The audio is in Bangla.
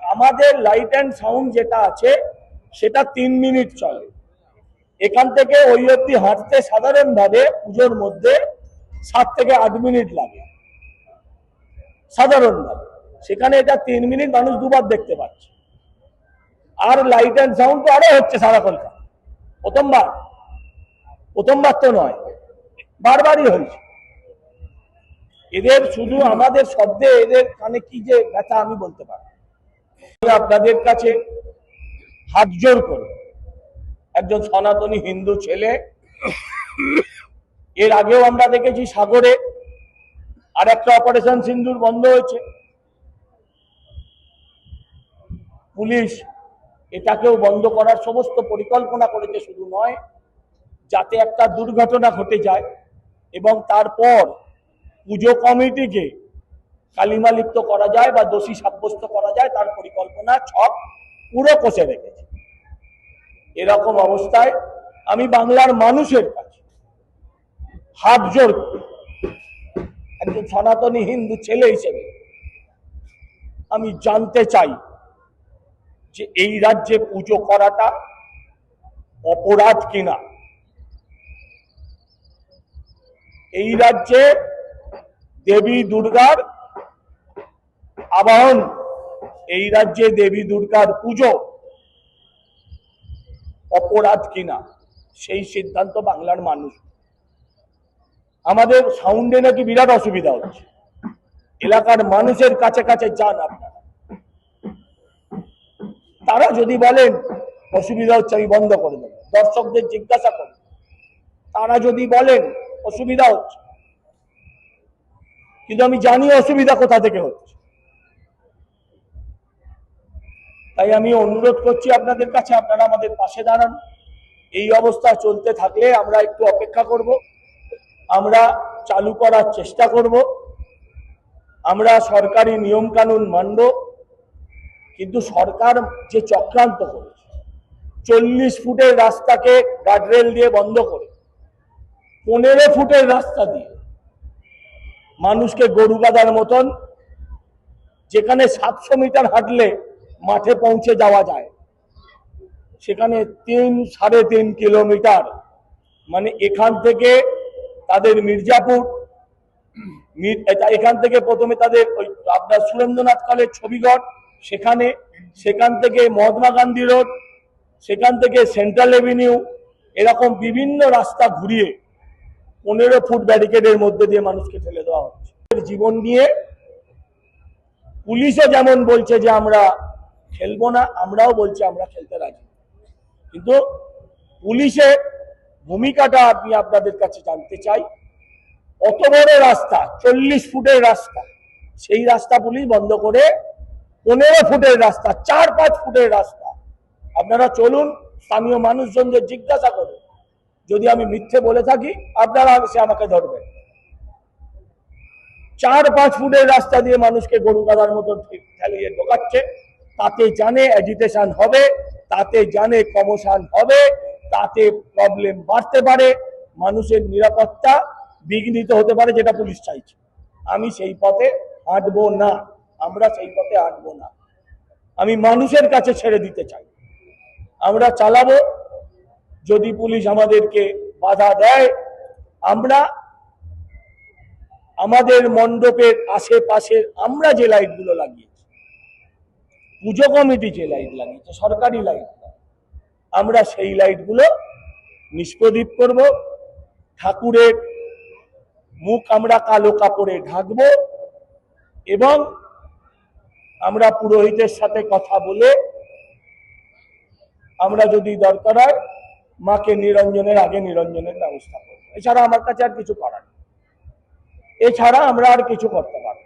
আমাদের লাইট অ্যান্ড সাউন্ড যেটা আছে, সেটা তিন মিনিট চলে। এখান থেকে ওই অব্দি হাঁটতে সাধারণভাবে পুজোর মধ্যে সাত থেকে আট মিনিট লাগে। সাধারণভাবে। সেখানে এটা তিন মিনিট মানুষ দুবার দেখতে পাচ্ছে। আর লাইট অ্যান্ড সাউন্ড তো আরও হচ্ছে সারা কলকাতা প্রথমবার। প্রথমবার তো নয়। বারবারই হয়েছে। এদের শুধু আমাদের শব্দে এদের কানে কি যে ব্যথা আমি বলতে পারি আমি আপনাদের কাছে হাত জোর করে। একজন সনাতনী হিন্দু ছেলে, এর আগেও আমরা দেখেছি সাগরে আর একটা অপারেশন সিন্দুর বন্ধ হয়েছে। পুলিশ এটাকেও বন্ধ করার সমস্ত পরিকল্পনা করেছে, শুধু নয়, যাতে একটা দুর্ঘটনা ঘটে যায় এবং তারপর পুজো কমিটিকে কালিমালিপ্ত করা যায় বা দোষী সাব্যস্ত করা যায়, তার পরিকল্পনা ছক পুরো কষে রেখেছে। এরকম অবস্থায় আমি বাংলার মানুষের কাছে হাত জোর একজন সনাতনী হিন্দু ছেলে হিসেবে আমি জানতে চাই যে এই রাজ্যে পুজো করাটা অপরাধ কিনা। এই রাজ্যে দেবী দুর্গার আবাহন এই রাজ্যে দেবী দুর্গার পুজো অপরাধ কিনা? সেই সিদ্ধান্ত বাংলার মানুষ। আমাদের সাউন্ডে নাকি বিরাট অসুবিধা হচ্ছে। এলাকার মানুষের কাছে কাছে যান আপনারা। তারা যদি বলেন, অসুবিধা হচ্ছে, আমি বন্ধ করে দেবো। দর্শকদের জিজ্ঞাসা করুন। তারা যদি বলেন, অসুবিধা হচ্ছে। কিন্তু আমি জানি অসুবিধা কোথা থেকে হচ্ছে। তাই আমি অনুরোধ করছি আপনাদের কাছে, আপনারা আমাদের পাশে দাঁড়ান। এই অবস্থা চলতে থাকলে আমরা একটু অপেক্ষা করব। আমরা চালু করার চেষ্টা করব। আমরা সরকারি নিয়ম কানুন মানব, কিন্তু সরকার যে চক্রান্ত করেছে, চল্লিশ ফুটের রাস্তাকে গার্ডরেল দিয়ে বন্ধ করে, পনেরো ফুটের রাস্তা দিয়ে মানুষকে গরু গাদার মতন, যেখানে সাতশো মিটার হাঁটলে মাঠে পৌঁছে যাওয়া যায়। সেখানে তিন, সাড়ে তিন কিলোমিটার মানে এখান থেকে তাদের মির্জাপুর এখান থেকে প্রথমে তাদের ওই আপনার সুরেন্দ্রনাথ কলেজ ছবিগড় সেখানে, সেখান থেকে মহাত্মা গান্ধী রোড, সেখান থেকে সেন্ট্রাল এভিনিউ, এরকম বিভিন্ন রাস্তা ঘুরিয়ে পনেরো ফুট ব্যারিকেডের মধ্যে দিয়ে মানুষকে ফেলে দেওয়া হচ্ছে। জীবন নিয়ে পুলিশও যেমন বলছে যে আমরা খেলব না, আমরাও বলছি আমরা খেলতে রাজি। কিন্তু পুলিশের ভূমিকাটা আমি আপনাদের কাছে জানতে চাই। অত বড় রাস্তা, চল্লিশ ফুটের রাস্তা। সেই রাস্তা পুলিশ বন্ধ করে পনেরো ফুটের রাস্তা, চার পাঁচ ফুটের রাস্তা। আপনারা চলুন, স্থানীয় মানুষজনদের জিজ্ঞাসা করুন। যদি আমি মিথ্যে বলে থাকি, আপনারা সে আমাকে ধরবেন। চার পাঁচ ফুটের রাস্তা দিয়ে মানুষকে গরু গাদার মতন ঠেলিয়ে ঢোকাচ্ছে। তাতে জানে অ্যাজিটেশন হবে, তাতে জানে কমোশন হবে, তাতে প্রবলেম বাড়তে পারে, মানুষের নিরাপত্তা বিঘ্নিত হতে পারে যেটা পুলিশ চাইছে। আমি সেই পথে হাঁটবো না, আমরা সেই পথে হাঁটবো না। আমি মানুষের কাছে ছেড়ে দিতে চাই। আমরা চালাবো, যদি পুলিশ আমাদেরকে বাধা দেয়, আমরা আমাদের মণ্ডপের আশেপাশে আমরা যে লাইটগুলো লাগিয়েছি পুজো কমিটি যে লাইট লাগিয়েছে সরকারি লাইট আমরা সেই লাইটগুলো নিষ্প্রদীপ করব, ঠাকুরের মুখ আমরা কালো কাপড়ে ঢাকব এবং আমরা পুরোহিতের সাথে কথা বলে আমরা যদি দরকার হয়, মাকে নিরঞ্জনের আগে নিরঞ্জনের ব্যবস্থা করব এছাড়া আমার কাছে আর কিছু করার। এছাড়া আমরা আর কিছু করতে পারব।